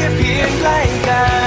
แค่เพียงใกล้กัน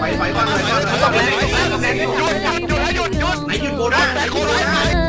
ไปไปก่อนเลยต้องแรงต้องแรงหยุดหยุดหยุดหยุดไหนหยุดโกด้าไหนโกด้า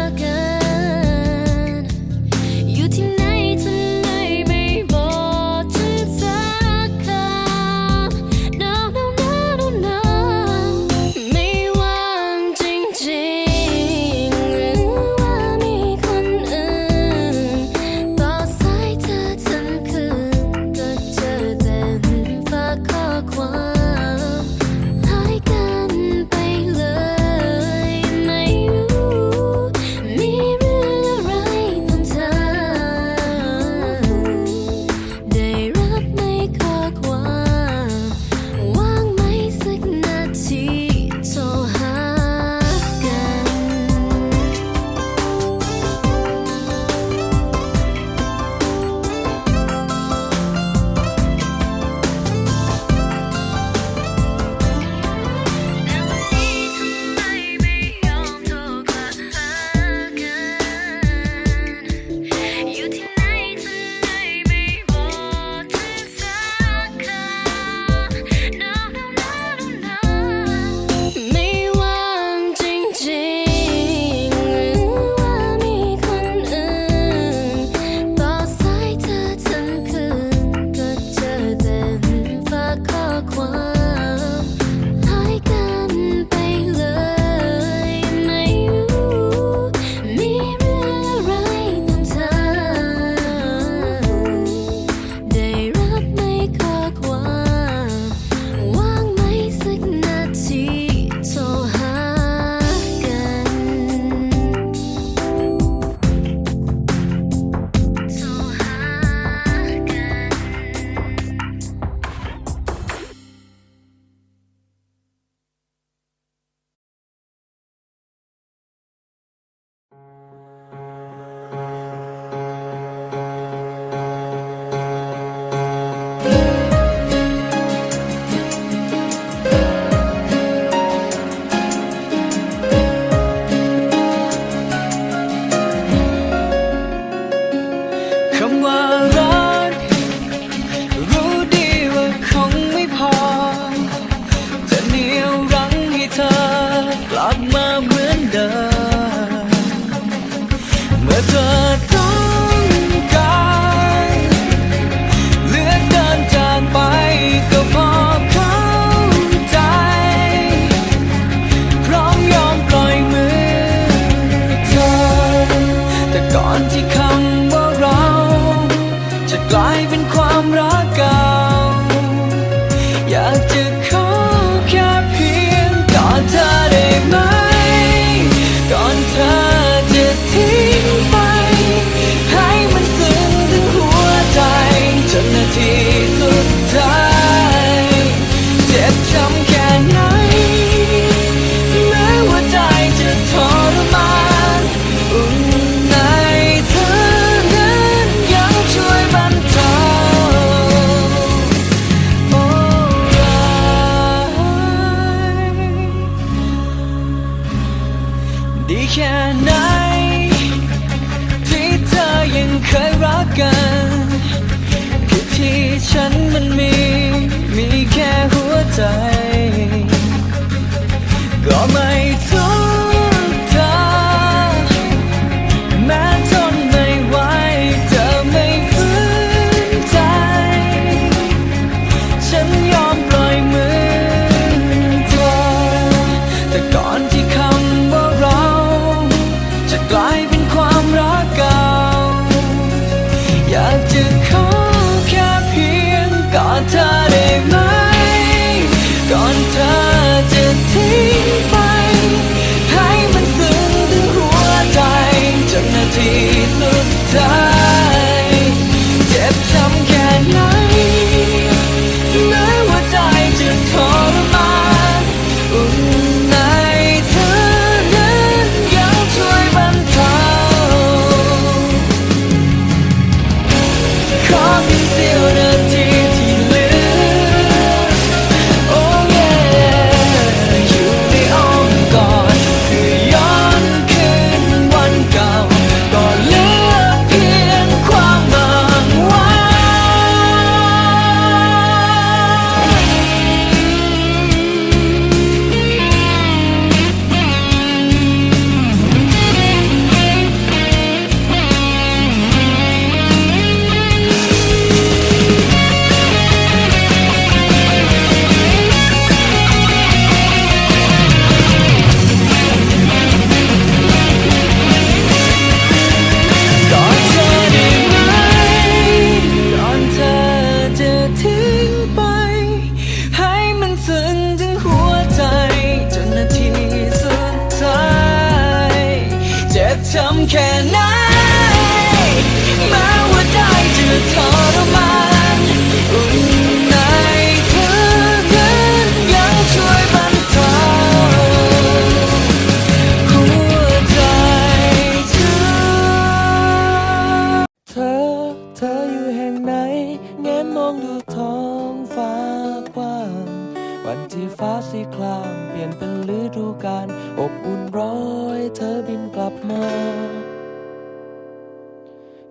ที่คลางเปลี่ยนเป็นฤดูกาลอบอุ่นร้อยเธอบินกลับมา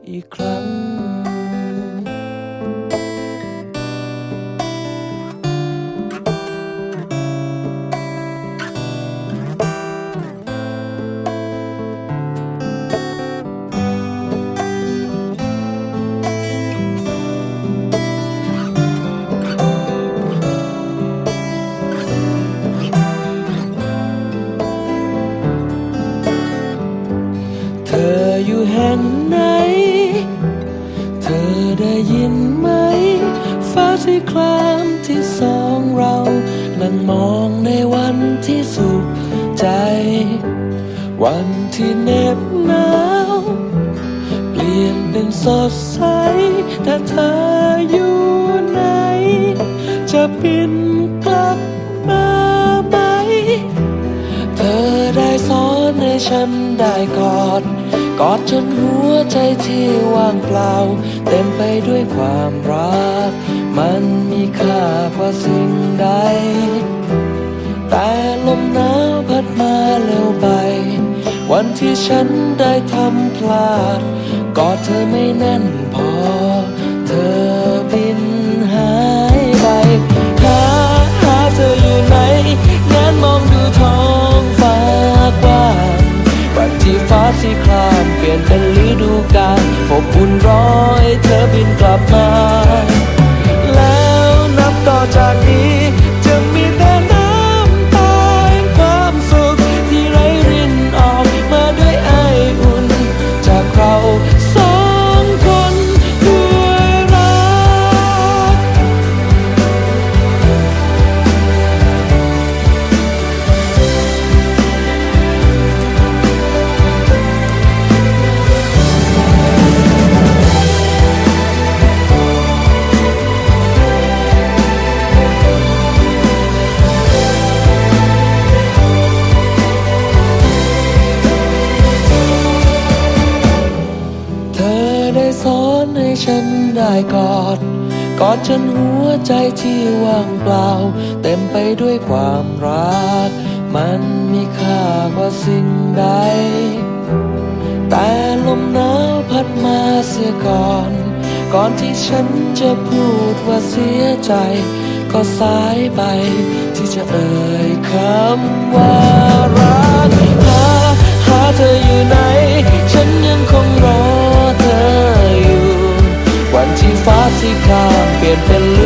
อีกครั้ง สดใส แต่เธออยู่ไหน จะบินกลับมาไหม เธอได้สอนให้ฉันได้กอด กอดจนหัวใจที่ว่างเปล่า เต็มไปด้วยความรัก มันมีค่ากว่าสิ่งใด แต่ลมหนาวพัดมาเร็วไป วันที่ฉันได้ทำพลาด กอดเธอไม่แน่นพอ เธอบินหายไปหาหาเธออยู่ไหนแงนมองดูท้องฟ้ากว้างวันที่ฟ้าสีครามเปลี่ยนเป็นฤดูกาลอบอุ่นร้อยเธอบินกลับมา ฉันได้กอด กอดจนหัวใจที่ว่างเปล่า เต็มไปด้วยความรัก มันมีค่ากว่าสิ่งใด แต่ลมหนาวพัดมาเสียก่อน ก่อนที่ฉันจะพูดว่าเสียใจ ก็สายไปที่จะเอ่ยคำว่ารักหาหาเธออยู่ไหน ฉันยังคงรอเธอ ที่ฟ้าสีครามเปลี่ยนเป็นฤ